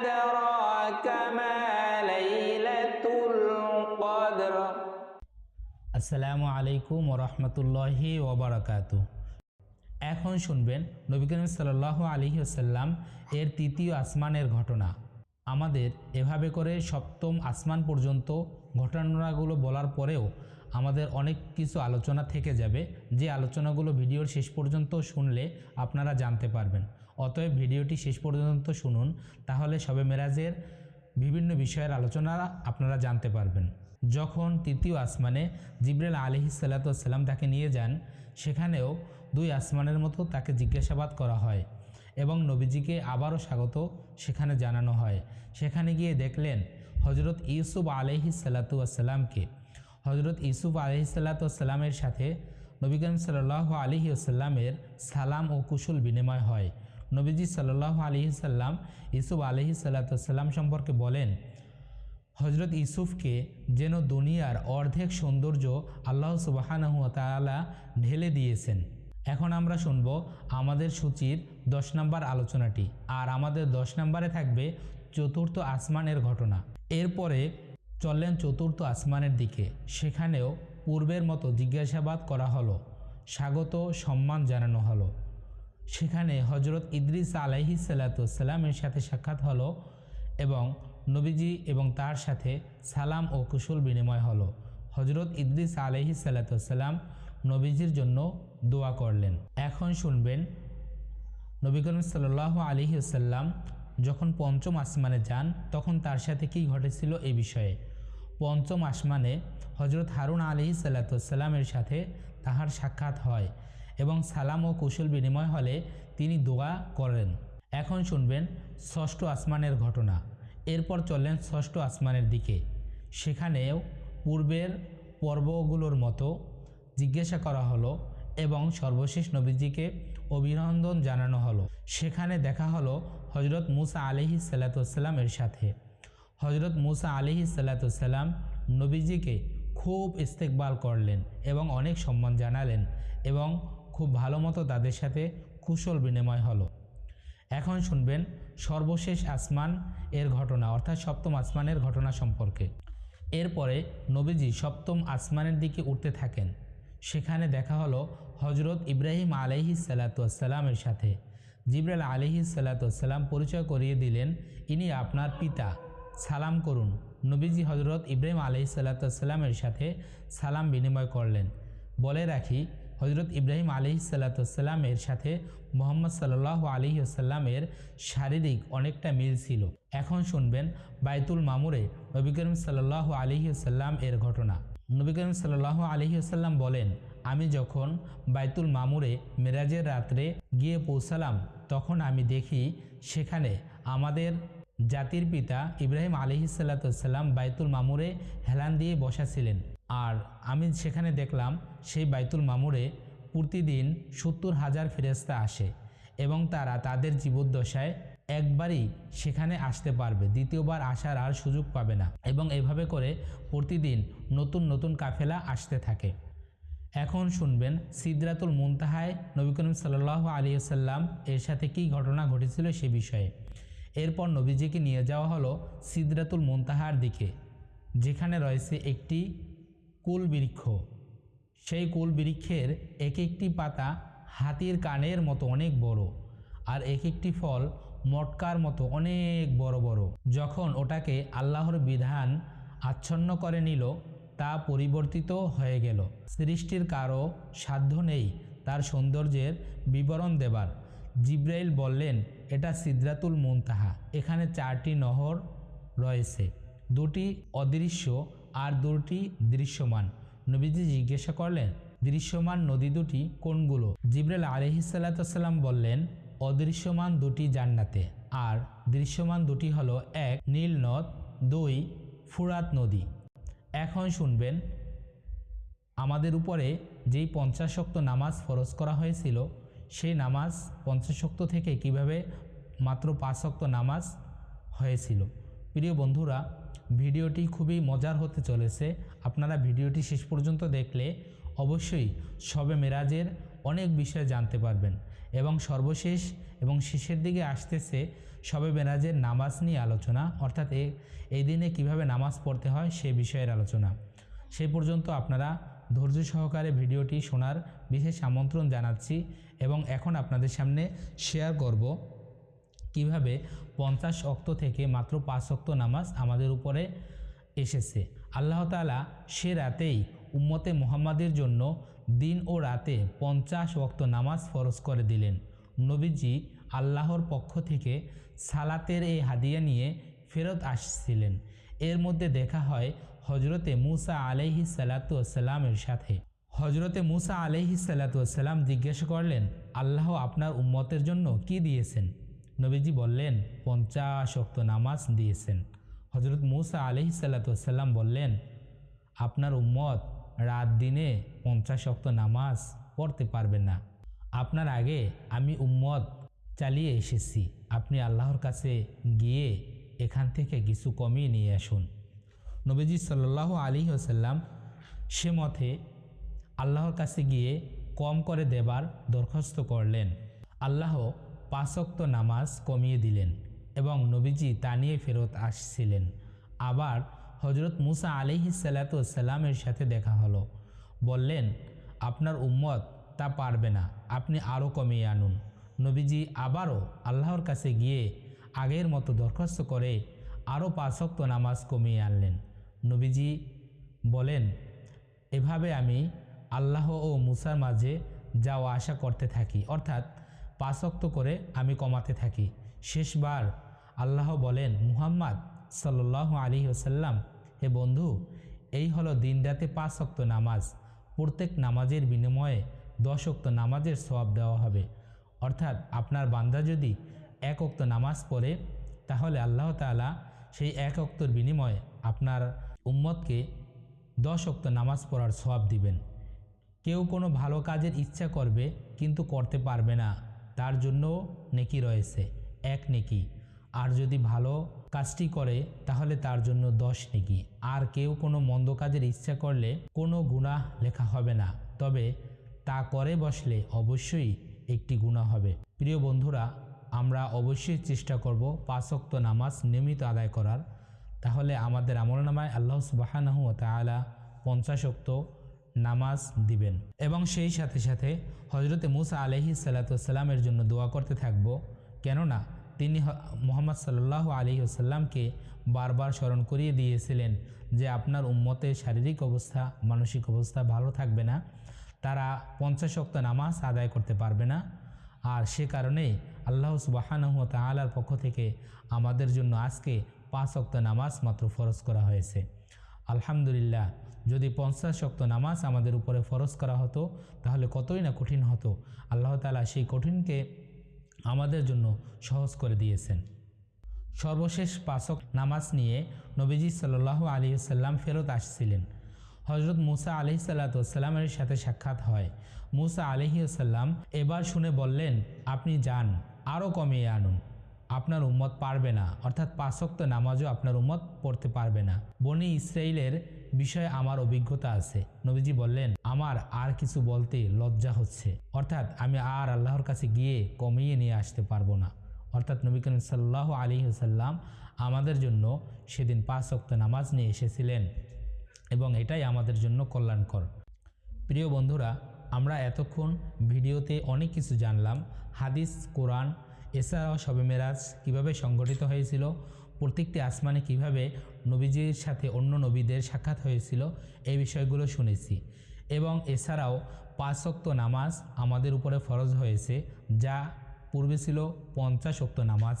أدراك ما ليلة القدر আসসালামু আলাইকুম ওরহমতুল্লাহি ওবরাকাতু এখন শুনবেন নবী করিম সাল্লাহ আলী আসাল্লাম এর তৃতীয় আসমানের ঘটনা আমাদের এভাবে করে সপ্তম আসমান পর্যন্ত ঘটনাগুলো বলার পরেও আমাদের অনেক কিছু আলোচনা থেকে যাবে যে আলোচনাগুলো ভিডিওর শেষ পর্যন্ত শুনলে আপনারা জানতে পারবেন অতএব ভিডিওটি শেষ পর্যন্ত শুনুন, তাহলে সবে মেরাজের বিভিন্ন বিষয়ের আলোচনা আপনারা জানতে পারবেন। যখন তৃতীয় আসমানে জিব্রাইল আলহি সাল্লাতাম তাকে নিয়ে যান, সেখানেও দুই আসমানের মতো তাকে জিজ্ঞাসাবাদ করা হয় এবং নবীজিকে আবারও স্বাগত সেখানে জানানো হয়। সেখানে গিয়ে দেখলেন হজরত ইউসুফ আলহি সাল্লাতুয়াসাল্লামকে হজরত ইউসুফ আলহি সাল্লাতুয়াসাল্লামের সাথে নবী করিম সাল্লাহ আলহি আসাল্লামের সালাম ও কুশল বিনিময় হয়। নবীজি সাল্লাহ আলহি সাল্লাম ইউসুফ আলহি সাল্লাতুয়াসাল্লাম সম্পর্কে বলেন হজরত ইসুফকে যেন দুনিয়ার অর্ধেক সৌন্দর্য আল্লাহ সুবাহানহু তাআলা ঢেলে দিয়েছেন। এখন আমরা শুনব আমাদের সূচির দশ নম্বর আলোচনাটি। আর আমাদের দশ নম্বরে থাকবে চতুর্থ আসমানের ঘটনা। এরপরে চললেন চতুর্থ আসমানের দিকে। সেখানেও পূর্বের মতো জিজ্ঞাসাবাদ করা হলো, স্বাগত, সম্মান জানানো হলো। সেখানে হজরত ইদ্রিস আলাইহি সাল্লাতামের সাথে সাক্ষাৎ হলো এবং নবীজি এবং তার সাথে সালাম ও কুশল বিনিময় হলো। হজরত ইদ্রিস আলাইহি সাল্লাতাম নবীজির জন্য দোয়া করলেন। এখন শুনবেন, নবী করিম সাল্লাহ আলহি আসাল্লাম যখন পঞ্চম আসমানে যান, তখন তার সাথে কী ঘটেছিল এ বিষয়ে? পঞ্চম আসমানে হজরত হারুন আলহি সাল্লাতামের সাথে তাহার সাক্ষাৎ হয়। এবং সালাম ও কুশল বিনিময় হলে তিনি দোয়া করেন। এখন শুনবেন ষষ্ঠ আসমানের ঘটনা। এরপর চললেন ষষ্ঠ আসমানের দিকে। সেখানেও পূর্বের পর্বগুলোর মতো জিজ্ঞাসা করা হলো এবং সর্বশেষ নবীজিকে অভিনন্দন জানানো হলো। সেখানে দেখা হলো হজরত মুসা আলিহি সাল্লাতামের সাথে। হজরত মুসা আলিহি সাল্লাতাম নবীজিকে খুব ইস্তেকবাল করলেন এবং অনেক সম্মান জানালেন এবং খুব ভালো মতো তাদের সাথে কুশল বিনিময় হলো। এখন শুনবেন সর্বশেষ আসমান এর ঘটনা, অর্থাৎ সপ্তম আসমানের ঘটনা সম্পর্কে। এরপরে নবীজি সপ্তম আসমানের দিকে উঠতে থাকেন। সেখানে দেখা হলো হজরত ইব্রাহিম আলহি সাল্লাতামের সাথে। জিব্রাইল আলহি সাল্লাতাম পরিচয় করিয়ে দিলেন, ইনি আপনার পিতা। সালাম করুন। নবীজি হজরত ইব্রাহিম আলহি সাল্লাতামের সাথে সালাম বিনিময় করলেন। বলে রাখি হজরত ইব্রাহিম আলি সাল্লাতামের সাথে মোহাম্মদ সাল্লাহ আলী আসাল্লামের শারীরিক অনেকটা মিল ছিল। এখন শুনবেন বাইতুল মামুরে নবী করিম সাল্লাহ আলী আসাল্লাম এর ঘটনা। নবী করিম সাল্লাহ আলী আসাল্লাম বলেন, আমি যখন বাইতুল মামুরে মেরাজের রাত্রে গিয়ে পৌঁছালাম, তখন আমি দেখি সেখানে আমাদের জাতির পিতা ইব্রাহিম আলহি সাল্লাতাম বাইতুল মামুরে হেলান দিয়ে বসা ছিলেন। আর আমি সেখানে দেখলাম সেই বাইতুল মামুরে প্রতিদিন সত্তর হাজার ফেরেস্তা আসে এবং তারা তাদের জীবদ্দশায় একবারই সেখানে আসতে পারবে, দ্বিতীয়বার আসার আর সুযোগ পাবে না এবং এভাবে করে প্রতিদিন নতুন নতুন কাফেলা আসতে থাকে। এখন শুনবেন সিদ্রাতুল মুনতাহায় নবী করিম সাল্লাহ আলী সাল্লাম এর সাথে কী ঘটনা ঘটেছিল সে বিষয়ে। এরপর নবীজিকে নিয়ে যাওয়া হলো সিদ্রাতুল মুনতাহার দিকে, যেখানে রয়েছে একটি কুল বৃক্ষ সেই কুল বৃক্ষের এক একটি পাতা হাতির কানের মতো অনেক বড় আর এক একটি ফল মটকার মতো অনেক বড় বড়। যখন ওটাকে আল্লাহর বিধান আচ্ছন্ন করে নিল, তা পরিবর্তিত হয়ে গেল। সৃষ্টির কারও সাধ্য নেই তার সৌন্দর্যের বিবরণ দেবার। জিব্রাইল বললেন, এটা সিদ্রাতুল মুনতাহা। এখানে চারটি নহর রয়েছে। দুটি অদৃশ্য আর দুটি দৃশ্যমান। নবীজি জিজ্ঞাসা করলেন, দৃশ্যমান নদী দুটি কোনগুলো? জিব্রাইল আলহিসাল্লাম বললেন, অদৃশ্যমান দুটি জান্নাতে। আর, দৃশ্যমান দুটি হলো এক নীল নদ, দুই ফুরাত নদী। এখন শুনবেন, আমাদের উপরে যেই পঞ্চাশক্ত নামাজ ফরজ করা হয়েছিল, সেই নামাজ পঞ্চাশক্ত থেকে কীভাবে মাত্র পাঁচক্ত নামাজ হয়েছিল? প্রিয় বন্ধুরা ভিডিওটি খুবই মজার হতে চলেছে। আপনারা ভিডিওটি শেষ পর্যন্ত দেখলে অবশ্যই সবে মেরাজের অনেক বিষয় জানতে পারবেন এবং সর্বশেষ এবং শেষের দিকে আসতেছে সবে মেরাজের নামাজ নিয়ে আলোচনা, অর্থাৎ এই দিনে কীভাবে নামাজ পড়তে হয় সে বিষয়ের আলোচনা। সেই পর্যন্ত আপনারা ধৈর্য সহকারে ভিডিওটি শোনার বিশেষ আমন্ত্রণ জানাচ্ছি এবং এখন আপনাদের সামনে শেয়ার করব। কীভাবে পঞ্চাশ অক্ত থেকে মাত্র পাঁচ অক্ত নামাজ আমাদের উপরে এসেছে? আল্লাহ তালা সে রাতেই উম্মতে মোহাম্মদের জন্য দিন ও রাতে পঞ্চাশ অক্ত নামাজ ফরজ করে দিলেন। নবীজি আল্লাহর পক্ষ থেকে সালাতের এই হাদিয়া নিয়ে ফেরত আসছিলেন। এর মধ্যে দেখা হয় হজরতে মুসা আলহি সালাতামের সাথে। হজরতে মুসা আলহি সালাতাম জিজ্ঞাসা করলেন, আল্লাহ আপনার উম্মতের জন্য কি দিয়েছেন? নবীজি বললেন, পঞ্চাশ অক্ত নামাজ দিয়েছেন। হজরত মুসা আলহি সাল্লাতাম বললেন, আপনার উম্মত রাত দিনে পঞ্চাশ অক্ত নামাজ পড়তে পারবে না। আপনার আগে আমি উম্মত চালিয়ে এসেছি। আপনি আল্লাহর কাছে গিয়ে এখান থেকে কিছু কমিয়ে নিয়ে আসুন। নবীজি সাল্লাহ আলী আসাল্লাম সে মতে আল্লাহর কাছে গিয়ে কম করে দেবার দরখাস্ত করলেন। আল্লাহ পাঁচক্ত নামাজ কমিয়ে দিলেন এবং নবীজি তা নিয়ে ফেরত আসছিলেন। আবার হজরত মুসা আলিহি সাল্লাতামের সাথে দেখা হলো। বললেন, আপনার উম্মত তা পারবে না, আপনি আরও কমিয়ে আনুন। নবীজি আবারও আল্লাহর কাছে গিয়ে আগের মতো দরখাস্ত করে আরও পাঁচক্ত নামাজ কমিয়ে আনলেন। নবীজি বলেন, এভাবে আমি আল্লাহ ও মুসার মাঝে যাওয়া আশা করতে থাকি। অর্থাৎ পাঁচক্ত করে আমি কমাতে থাকি। শেষবার আল্লাহ বলেন, মুহাম্মদ সাল্লাহ আলী ওসাল্লাম হে বন্ধু, এই হলো দিন রাতে পাঁচ অক্ত নামাজ। প্রত্যেক নামাজের বিনিময়ে দশ অক্ত নামাজের সওয়াব দেওয়া হবে। অর্থাৎ আপনার বান্দা যদি এক অক্ত নামাজ পড়ে, তাহলে আল্লাহ তাআলা সেই এক অক্তর বিনিময়ে আপনার উম্মতকে দশ অক্ত নামাজ পড়ার সওয়াব দিবেন। কেউ কোনো ভালো কাজের ইচ্ছা করবে, কিন্তু করতে পারবে না। তার জন্য নেকি রয়েছে, এক নেকি। আর যদি ভালো কাজটি করে, তাহলে তার জন্য দশ নেকি। আর কেউ কোনো মন্দ কাজের ইচ্ছা করলে কোনো গুনাহ লেখা হবে না। তবে তা করে বসলে অবশ্যই একটি গুনাহ হবে। প্রিয় বন্ধুরা, আমরা অবশ্যই চেষ্টা করব পাঁচক্ত নামাজ নিয়মিত আদায় করার। তাহলে আমাদের আমলনামায় আল্লাহ সুবাহানাহু তালা পঞ্চাশক্ত নামাজ দিবেন। এবং সেই সাথে সাথে হজরতে মুসা আলহি সাল্লাতামের জন্য দোয়া করতে থাকব। কেননা তিনি মোহাম্মদ সাল্লাহ আলী বারবার স্মরণ করিয়ে দিয়েছিলেন যে আপনার উম্মতের শারীরিক অবস্থা, মানসিক অবস্থা ভালো থাকবে না। তারা পঞ্চাশ অক্ত নামাজ আদায় করতে পারবে না। আর সে কারণেই আল্লাহ সুবাহানহ তালার পক্ষ থেকে আমাদের জন্য আজকে পাঁচ অক্ত নামাজ মাত্র ফরজ করা হয়েছে। আলহামদুলিল্লাহ যদি পঞ্চাশ শক্ত নামাজ আমাদের উপরে ফরজ করা হতো, তাহলে কতই না কঠিন হতো? আল্লাহ তালা সেই কঠিনকে আমাদের জন্য সহজ করে দিয়েছেন। সর্বশেষ পাঁচক নামাজ নিয়ে নবীজি সাল্লাহ আলী সাল্লাম ফেরত আসছিলেন। হজরত মুসা আলি সাল্লাতামের সাথে সাক্ষাৎ হয়। মুসা আলহি সাল্লাম এবার শুনে বললেন, আপনি যান আরও কমিয়ে আনুন। আপনার উম্মত পারবে না। অর্থাৎ পাঁচক্ত নামাজও আপনার উম্মত পড়তে পারবে না। বনি ইসরায়েলের বিষয়ে আমার অভিজ্ঞতা আছে। নবীজি বললেন, আমার আর কিছু বলতে লজ্জা হচ্ছে। অর্থাৎ আমি আর আল্লাহর কাছে গিয়ে কমিয়ে নিয়ে আসতে পারব না। অর্থাৎ নবী করিম সাল্লাহ আলী সাল্লাম আমাদের জন্য সেদিন পাঁচ অক্ত নামাজ নিয়ে এসেছিলেন এবং এটাই আমাদের জন্য কল্যাণকর। প্রিয় বন্ধুরা, আমরা এতক্ষণ ভিডিওতে অনেক কিছু জানলাম। হাদিস, কোরআন এছাড়াও শবে মেরাজ কীভাবে সংগঠিত হয়েছিল, প্রত্যেকটি আসমানে কীভাবে নবীজির সাথে অন্য নবীদের সাক্ষাৎ হয়েছিল, এই বিষয়গুলো শুনেছি। এবং এছাড়াও পাঁচক্ত নামাজ আমাদের উপরে ফরজ হয়েছে, যা পূর্বে ছিল পঞ্চাশ অক্ত নামাজ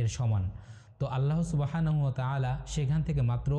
এর সমান। তো আল্লাহ সুবাহানহ তালা সেখান থেকে মাত্র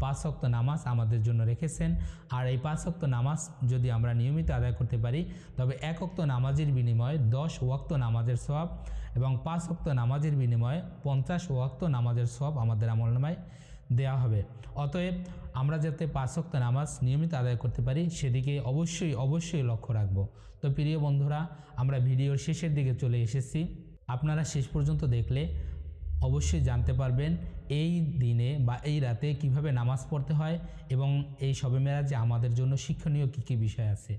পাঁচ অক্ত নামাজ আমাদের জন্য রেখেছেন। আর এই পাঁচ অক্ত নামাজ যদি আমরা নিয়মিত আদায় করতে পারি, তবে এক অক্ত নামাজের বিনিময়ে দশ ওয়াক্ত নামাজের সওয়াব এবং পাঁচ অক্ত নামাজের বিনিময়ে পঞ্চাশ ওয়াক্ত নামাজের সব আমাদের আমলনামায় দেওয়া হবে। অতএব আমরা যাতে পাঁচ ওয়াক্ত নামাজ নিয়মিত আদায় করতে পারি, সেদিকে অবশ্যই অবশ্যই লক্ষ্য রাখব। তো প্রিয় বন্ধুরা, আমরা ভিডিওর শেষের দিকে চলে এসেছি। আপনারা শেষ পর্যন্ত দেখলে অবশ্যই জানতে পারবেন এই দিনে বা এই রাতে কীভাবে নামাজ পড়তে হয় এবং এই শবে মেরাজে আমাদের জন্য শিক্ষণীয় কী কী বিষয় আছে।